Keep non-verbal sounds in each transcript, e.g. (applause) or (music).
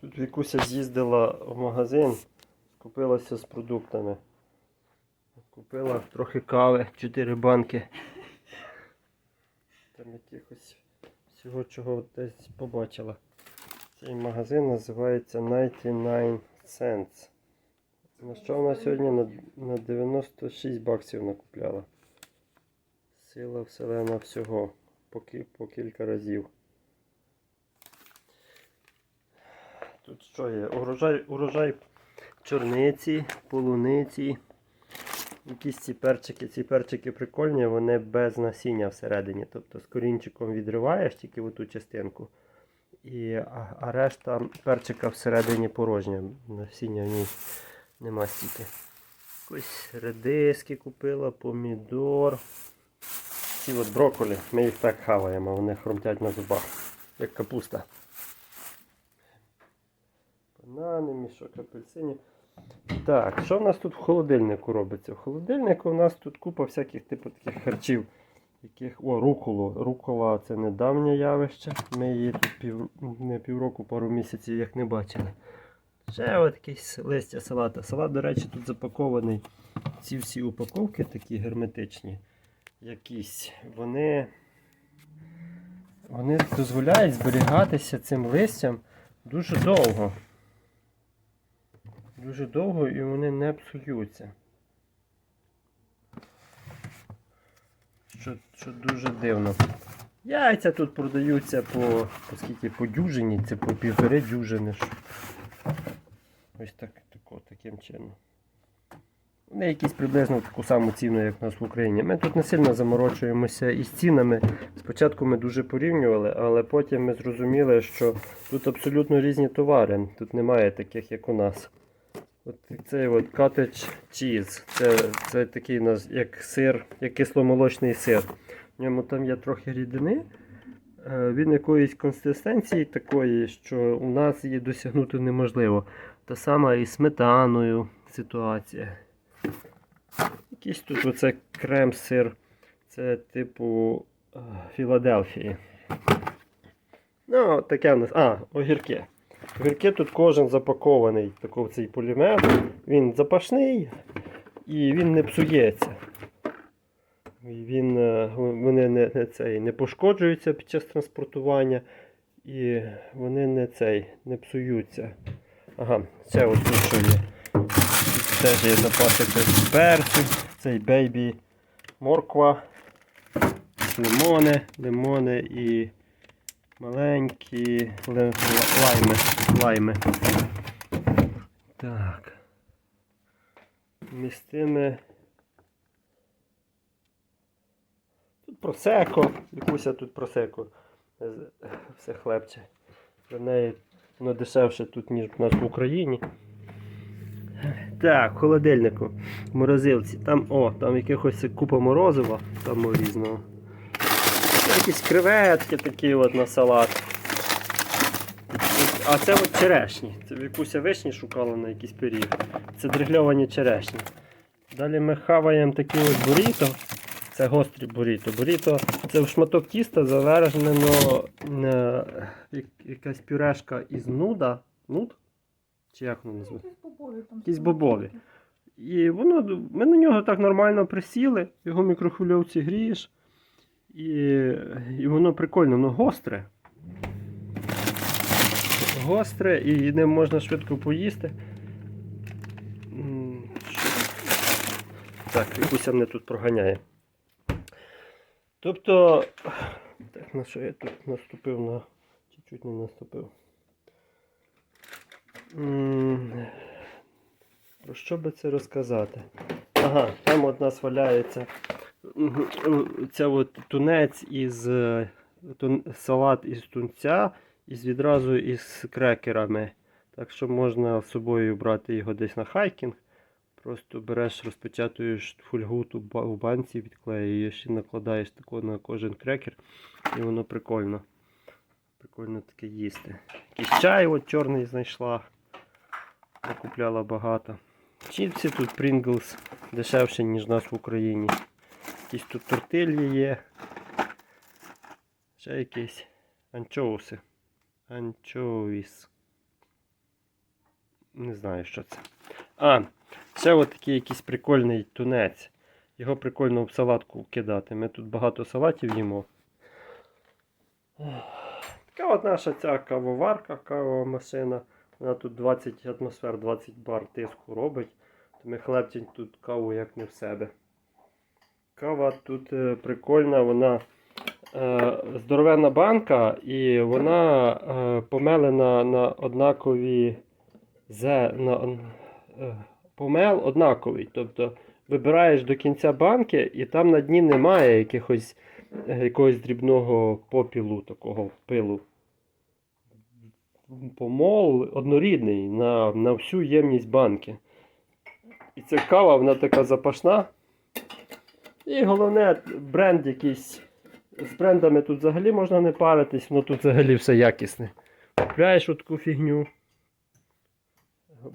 Тут Вікуся з'їздила в магазин, купилася з продуктами. Купила трохи кави, 4 банки. Там якихось всього, чого десь побачила. Цей магазин називається 99 Cents. На що вона сьогодні на, на 96 баксів накупляла. Сила вселена всього по кілька разів. Тут що є? Урожай, урожай чорниці, полуниці. Якісь ці перчики, ці перчики прикольні, вони без насіння всередині. Тобто з корінчиком відриваєш тільки оту частинку. І, а, а решта перчика всередині порожня. Насіння в ній нема стільки. Якось редиски купила, помідор. Ці от брокколі, ми їх так хаваємо, вони хрумтять на зубах, як капуста. Банани, мішок апельсинів. Так, що в нас тут в холодильнику робиться? В холодильнику у нас тут купа всяких типу таких харчів. Яких... О, руколу. Рукола це недавнє явище. Ми її тут пів... не півроку, пару місяців як не бачили. Ще от якесь листя салата. Салат, до речі, тут запакований. Ці всі упаковки такі герметичні. Якісь. Вони, вони дозволяють зберігатися цим листям дуже довго. Дуже довго і вони не псуються. Що, що дуже дивно. Яйця тут продаються по, по скільки по дюжині, це по півтори дюжини. Ось так, тако, таким чином. Вони якісь приблизно таку саму ціну, як у нас в Україні. Ми тут не сильно заморочуємося із цінами. Спочатку ми дуже порівнювали, але потім ми зрозуміли, що тут абсолютно різні товари. Тут немає таких, як у нас. От цей от cottage cheese. Це, це такий як сир, як кисломолочний сир. В ньому там є трохи рідини. Е, Він якоїсь консистенції такої, що у нас її досягнути неможливо. Та сама і сметаною ситуація. Якийсь тут оце крем-сир. Це типу е, Філадельфії. Ну, таке в нас. А, огірки. Огірки тут кожен запакований такий в цей полімер. Він запашний і він не псується. Він, е, вони не, не, цей, не пошкоджуються під час транспортування і вони не, цей, не псуються. Ага, це от тут що є. Теж є запаси перцю, цей бейбі морква, лимони, лимони і маленькі лайми. лайми. Так. Містими. Тут просеко, якуся тут просеко. Все хлебче. Для неї воно дешевше тут, ніж у нас в Україні. Так, в холодильнику, в морозилці. Там, о, там якихось купа морозива, там різного. Якісь креветки такі от на салат. А це от черешні. Це Вікуся вишні шукала на якийсь пиріг. Це дригльовані черешні. Далі ми хаваємо такі от буріто. Це гострі буріто. Буріто це шматок тіста завернено е, якась пюрешка із нуда. Нуд? Чи як воно називається? Якісь бобові там. Якісь бобові. І воно, ми на нього так нормально присіли, його в мікрохвильовці грієш. І, і воно прикольно, воно гостре. Гостре і ним можна швидко поїсти. Так, Вікуся мене тут проганяє. Тобто, так, на що я тут наступив на. Чуть-чуть не наступив. Про що би це розказати? Ага, там от нас валяється ця от тунець із е, тун, салат із тунця із відразу із крекерами. Так що можна з собою брати його десь на хайкінг. Просто береш, розпечатуєш фольгу в банці, відклеюєш і накладаєш тако на кожен крекер. І воно прикольно. Прикольно таке їсти. Якийсь чай от чорний знайшла. Накупляла багато. Чіпси тут Pringles дешевше, ніж у нас в Україні. Якісь тут тортильї є. Ще якісь анчоуси. Анчоуіс. не знаю, що це. А, ще от такий якийсь прикольний тунець. Його прикольно в салатку кидати. Ми тут багато салатів їмо. Така от наша ця кавоварка, кавова машина. Вона тут 20 атмосфер, 20 бар тиску робить. То ми хлебтень тут каву як не в себе. Кава тут е, прикольна, вона е, здоровенна банка і вона е, помелена на однакові зе, на, помел однаковий. Тобто вибираєш до кінця банки, і там на дні немає якихось, якогось дрібного попілу, такого пилу. Помол однорідний на, на всю ємність банки. І ця кава, вона така запашна. І головне, бренд якийсь. З брендами тут взагалі можна не паритись, воно тут взагалі все якісне. Купляєш таку фігню.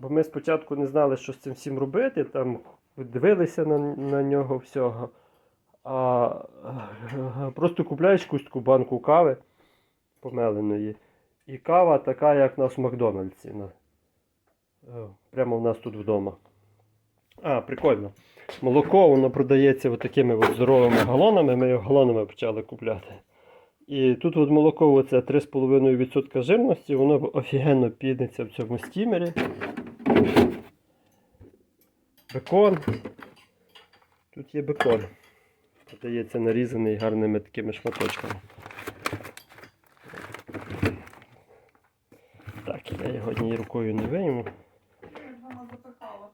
Бо ми спочатку не знали, що з цим всім робити, там дивилися на, на нього всього. А просто купляєш якусь банку кави помеленої. І кава така, як у нас в Макдональдсі. Е, прямо в нас тут вдома. А, прикольно. Молоко воно продається от такими от здоровими галонами. Ми його галонами почали купляти. І тут от молоко оце 3,5% жирності, воно офігенно підеться в цьому стімері. Бекон. Тут є бекон. Продається нарізаний гарними такими шматочками. Так, я його однією рукою не вийму,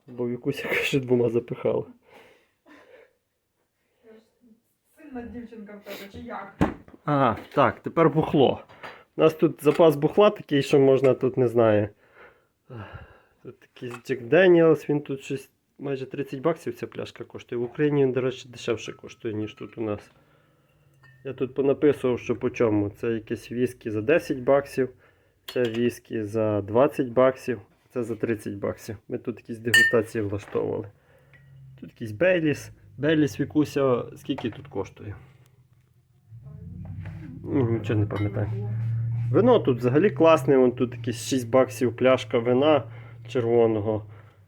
бо якусь каже двома запихала. Сильна дівчинка в тебе, чи як? Ага, так, тепер бухло. У нас тут запас бухла такий, що можна тут не знаю. Тут такий Джек Деніелс, він тут щось майже 30 баксів ця пляшка коштує. В Україні він, до речі, дешевше коштує, ніж тут у нас. Я тут понаписував, що по чому. Це якесь віскі за 10 баксів, це віскі за 20 баксів, це за 30 баксів. Ми тут якісь дегустації влаштовували. Тут якийсь Бейліс. Бейліс Вікуся, скільки тут коштує? Ну, Нічого не пам'ятаю. Вино тут взагалі класне, вон тут якісь 6 баксів пляшка вина червоного.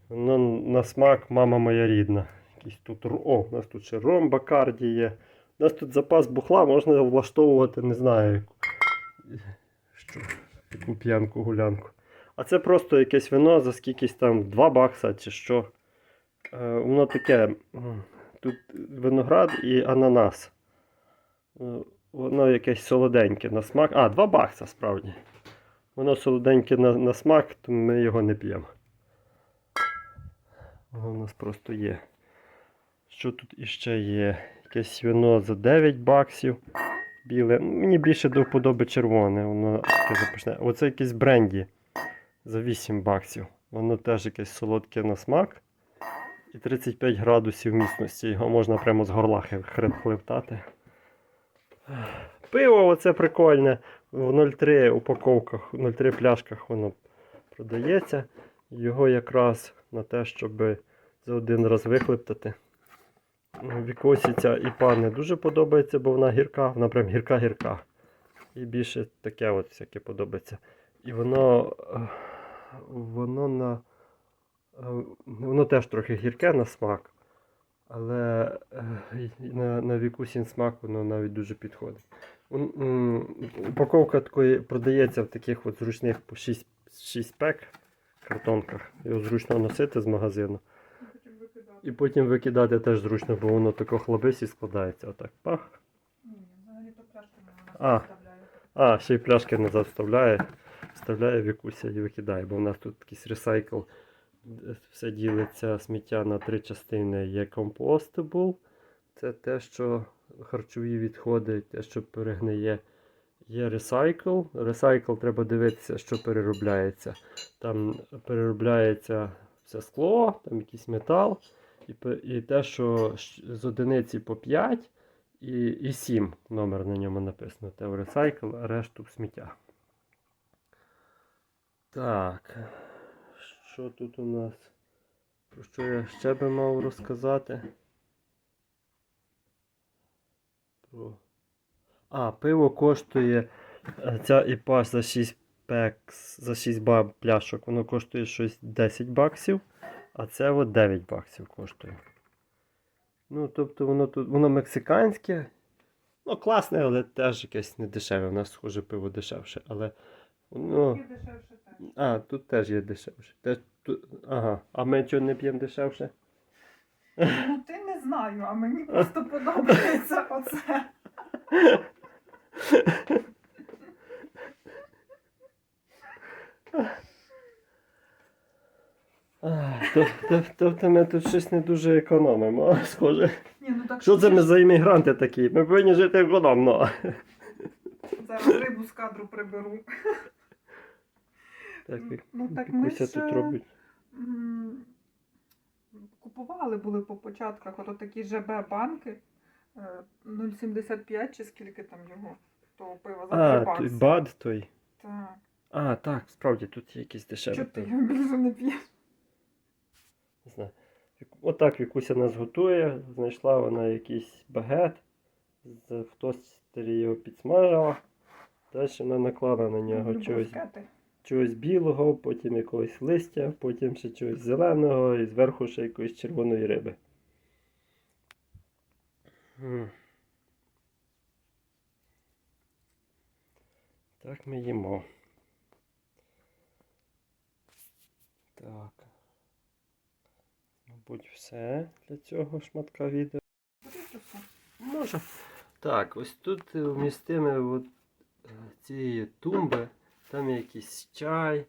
Воно на смак мама моя рідна. Якийсь тут, о, у нас тут ще ром Бакарді є. У нас тут запас бухла можна влаштовувати, не знаю, що, яку п'янку гулянку. А це просто якесь вино за скількись там 2 бакса чи що. Е, воно таке. Тут виноград і ананас. Е, Воно якесь солоденьке на смак. А, 2 бакса справді. Воно солоденьке на, на смак, то ми його не п'ємо. Воно в нас просто є. Що тут іще є? Якесь вино за 9 баксів. Біле. Мені більше до вподоби червоне. Воно таке запашне. Оце якесь бренді за 8 баксів. Воно теж якесь солодке на смак. І 35 градусів міцності. Його можна прямо з горла хлептати. Пиво оце прикольне. В 0,3 упаковках, в 0,3 пляшках воно продається. Його якраз на те, щоб за один раз вихлептати. Ну, Вікосі ця іпа не дуже подобається, бо вона гірка, вона прям гірка-гірка. І більше таке от всяке подобається. І воно, е, воно на. е, Воно теж трохи гірке на смак. Але е, на, на вікусін смак воно навіть дуже підходить. Упаковка такої продається в таких от зручних по 6, 6 пек картонках. Його зручно носити з магазину. І потім викидати теж зручно, бо воно тако хлобись і складається. Отак. Пах. Ні, взагалі то пляшки вставляє. А, ще й пляшки назад вставляє, вставляє вікуся і викидає, бо в нас тут якийсь ресайкл. Все ділиться сміття на три частини. Є compostable, це те, що харчові відходи, те, що перегниє. Є ресайкл. Ресайкл треба дивитися, що переробляється. Там переробляється все скло, там якийсь метал, і, і те, що з одиниці по 5 і, і 7 номер на ньому написано. Те в ресайкл, а решту в сміття. Так. Що тут у нас? Про що я ще би мав розказати? Про... А, пиво коштує е, ця іпа за 6 пекс за 6 баб пляшок, воно коштує щось 10 баксів, а це от 9 баксів коштує. Ну, тобто воно тут воно мексиканське. Ну, класне, але теж якесь не дешеве. У нас схоже пиво дешевше, але. Тільки дешевше. А, тут теж є дешевше. Теж, тут, ага. А ми чого не п'ємо дешевше? Ну ти не знаю, а мені просто подобається оце. Тобто ми тут щось не дуже економимо, схоже. Ні, ну так Що це ми за іммігранти такі? Ми повинні жити економно. Зараз рибу з кадру приберу. Так, як Ну так ми ж тут робить. купували були по початках ото такі ЖБ банки е, 0,75 чи скільки там його того пива за 3 А, той бад той. Так. А, так, справді тут є якісь дешеві. Чого ти його більше не п'єш? Не знаю. Отак Вікуся нас готує. Знайшла вона якийсь багет. В тостері його підсмажила. Далі вона наклала на нього чогось. Чогось білого, потім якогось листя, потім ще чогось зеленого і зверху ще якоїсь червоної риби. Так ми їмо. Так. Мабуть, все для цього шматка відео. Може. Так, ось тут е, вмістимо от, е, ці тумби. Там є якийсь чай.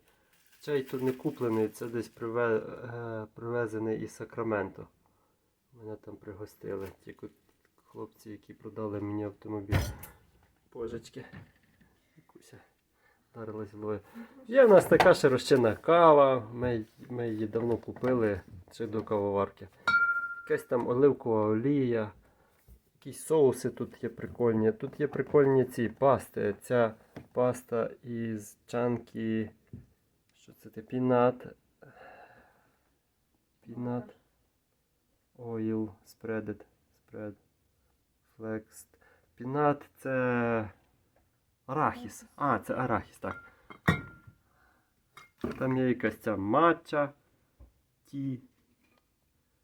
Чай тут не куплений, це десь приве, е, привезений із Сакраменто. Мене там пригостили. Ті хлопці, які продали мені автомобіль. Божечки. Якуся вдарилась головою. Є в нас така ще кава. Ми, ми її давно купили ще до кавоварки. Якась там оливкова олія. Якісь соуси тут є прикольні. Тут є прикольні ці пасти. Ця паста із чанки. Що це те? Пінат. Пінат. Oil spreaded. Spread. Flexed. Пінат це арахіс. А, це арахіс, так. Там є якась ця матча. Ті.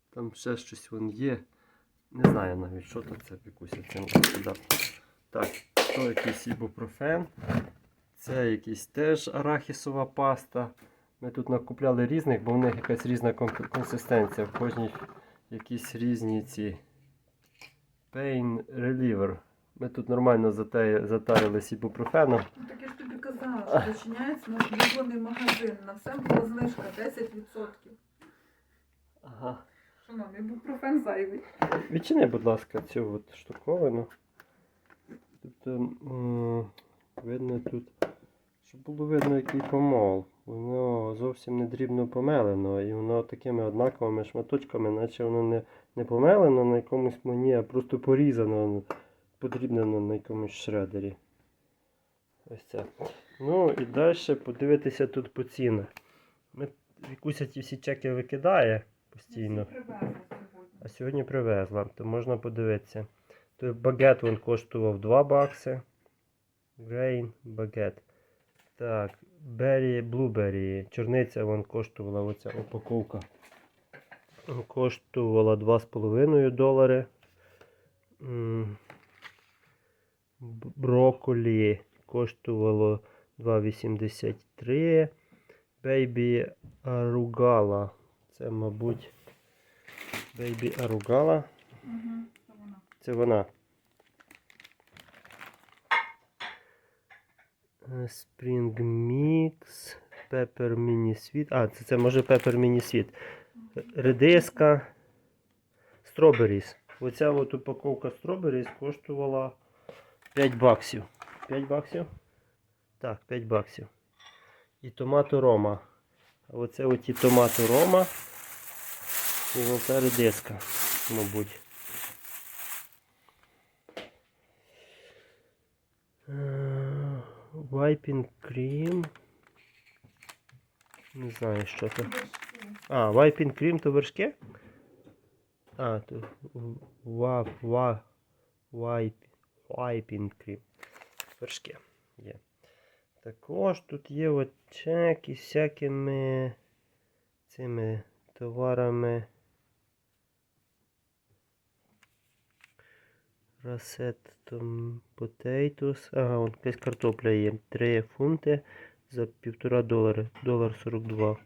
Там ще щось вон є. Не знаю навіть, що то це цим сюди. Так, то якийсь ібупрофен. Це якийсь теж арахісова паста. Ми тут накупляли різних, бо в них якась різна консистенція. В кожній якісь різні ці Pain Reliever. Ми тут нормально затарились ібупрофеном. Ну так я ж тобі казала, що зачиняється наш улюблений магазин. На все була знижка 10%. Ага. Шановний, бупрофен зайвий. Відчини, будь ласка, цю от штуковину. Тобто, видно тут, щоб було видно, який помол. Воно зовсім не дрібно помелено, і воно такими однаковими шматочками, наче воно не, не помелено на якомусь млині, а просто порізано, подрібнено на якомусь шредері. Ось це. Ну і далі подивитися тут по цінах. Ми, Вікуся ті всі чеки викидає постійно. А сьогодні привезла, то можна подивитися. Багет він коштував 2 бакси. Грейн багет. Так, Беррі, Блубері. Чорниця вон коштувала оця упаковка. Коштувала 2,5 долари. Брокколі коштувало 2,83. Бейбі Аругала. Це, мабуть, Бейбі Аругала. Угу, це вона. Е, Spring Mix, Pepper Mini Sweet. А, це, це може Pepper Mini Sweet. Редиска. Strawberries. Оця от упаковка Strawberries коштувала 5 баксів. 5 баксів? Так, 5 баксів. І томато Рома. А оце оті томато Рома. І оця редиска, мабуть. Е, Wiping cream. Не знаю, що це. А, wiping cream то вершки? А, то ва, ва, вайп, wiping cream. Вершки є. Також тут є от чеки з всякими цими товарами. Расеттом potatoes. Ага, от якась картопля є. 3 фунти за півтора долари. Долар 42.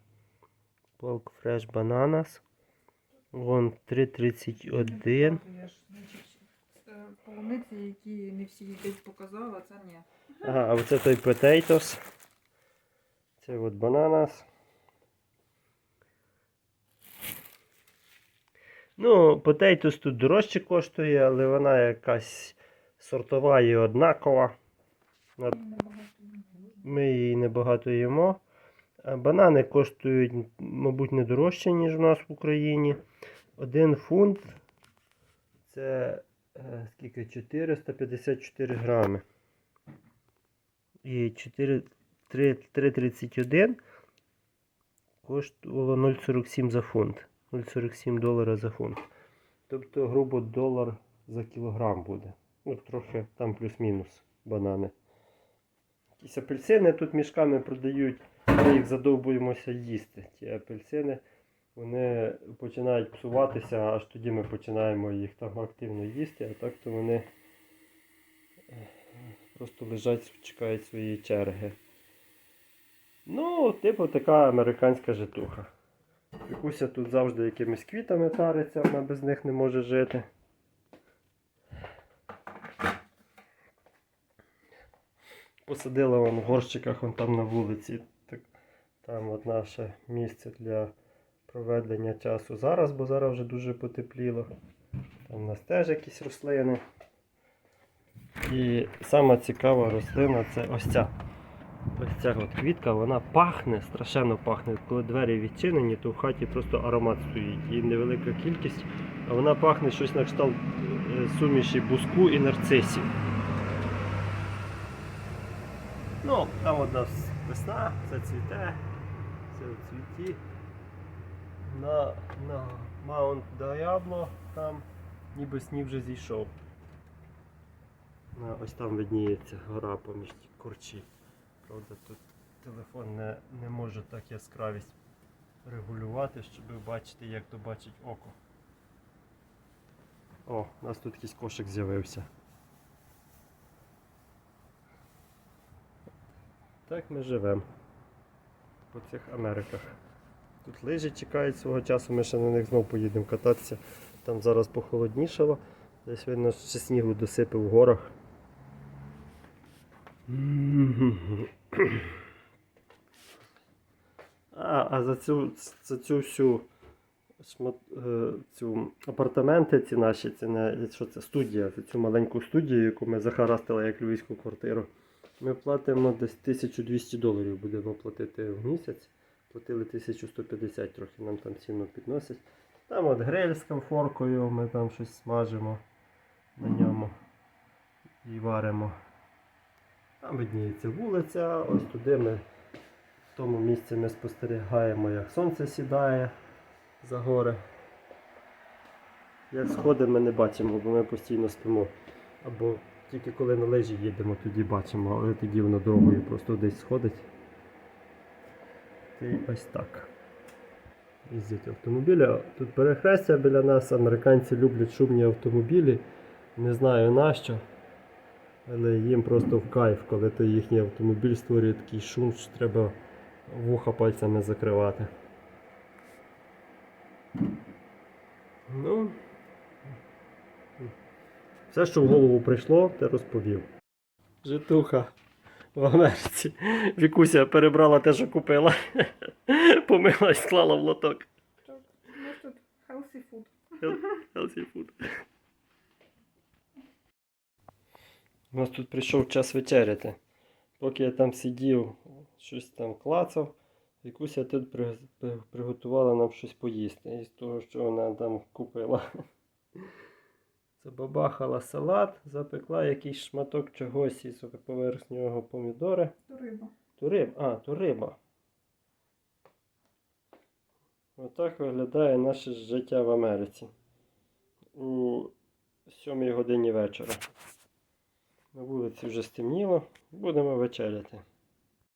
Полк фреш бананас. Вон 3,31. Не показуєш. Значить, е, полуниці, які не всі їдять, показала, це ні. Ага, а оце той potatoes. Це от бананас. Ну, potatoes тут дорожче коштує, але вона якась сортова і однакова. Ми її небагато їмо. Банани коштують, мабуть, не дорожче, ніж у нас в Україні. Один фунт це е, скільки? 454 грами. І 4 3 3,31 коштувало 0,47 за фунт. 0,47 долара за фунт. Тобто, грубо долар за кілограм буде. Ну, трохи там плюс-мінус банани. Якісь апельсини тут мішками продають, ми їх задовбуємося їсти. Ті апельсини вони починають псуватися, аж тоді ми починаємо їх там активно їсти, а так то вони е, просто лежать, чекають своєї черги. Ну, типу така американська житуха. Вікуся тут завжди якимись квітами тариться, вона без них не може жити. Посадила вон в горщиках вон там на вулиці. Так, там от наше місце для проведення часу зараз, бо зараз вже дуже потепліло. Там у нас теж якісь рослини. І сама цікава рослина це ось ця. Ось ця от квітка, вона пахне, страшенно пахне. Коли двері відчинені, то в хаті просто аромат стоїть. Її невелика кількість, а вона пахне щось на кшталт е, суміші буску і нарцисів. Ну, там одна весна, все цвіте, все в цвіті. На, на Маунт Даябло там ніби сніг вже зійшов. Ось там видніється гора поміж корчі. Правда, тут телефон не, не може так яскравість регулювати, щоб бачити, як то бачить око. О, у нас тут якийсь кошик з'явився. Так ми живемо по цих Америках. Тут лижі чекають свого часу, ми ще на них знову поїдемо кататися. Там зараз похолоднішало. Десь видно, що снігу досипе в горах. А, а за цю, за цю всю шмат, е, цю апартаменти ці наші, це не що це студія, за цю маленьку студію, яку ми захарастили як львівську квартиру. Ми платимо десь 1200 доларів будемо платити в місяць. Платили 1150, трохи нам там ціну підносять. Там от гриль з комфоркою, ми там щось смажимо на ньому і варимо. Там видніється вулиця, ось туди ми в тому місці ми спостерігаємо, як сонце сідає за гори. Як сходи ми не бачимо, бо ми постійно спимо. Або тільки коли на лижі їдемо, тоді бачимо, але тоді воно дорогою просто десь сходить. І ось так. Їздять автомобілі. Тут перехрестя біля нас, американці люблять шумні автомобілі. Не знаю нащо. Але їм просто в кайф, коли то їхній автомобіль створює такий шум, що треба вуха пальцями закривати. Ну, все, що в голову прийшло, те розповів. Житуха в Америці. Вікуся перебрала те, що купила. (laughs) Помила і склала в лоток. Healthy food. Healthy food. У нас тут прийшов час вечеряти. Поки я там сидів, щось там клацав, Вікуся тут при- при- приготувала нам щось поїсти із того, що вона там купила. (laughs) Забабахала салат, запекла якийсь шматок чогось із поверх нього помідори. То риба. То а, то риба. Отак виглядає наше життя в Америці. У 7 годині вечора. На вулиці вже стемніло, будемо вечеряти.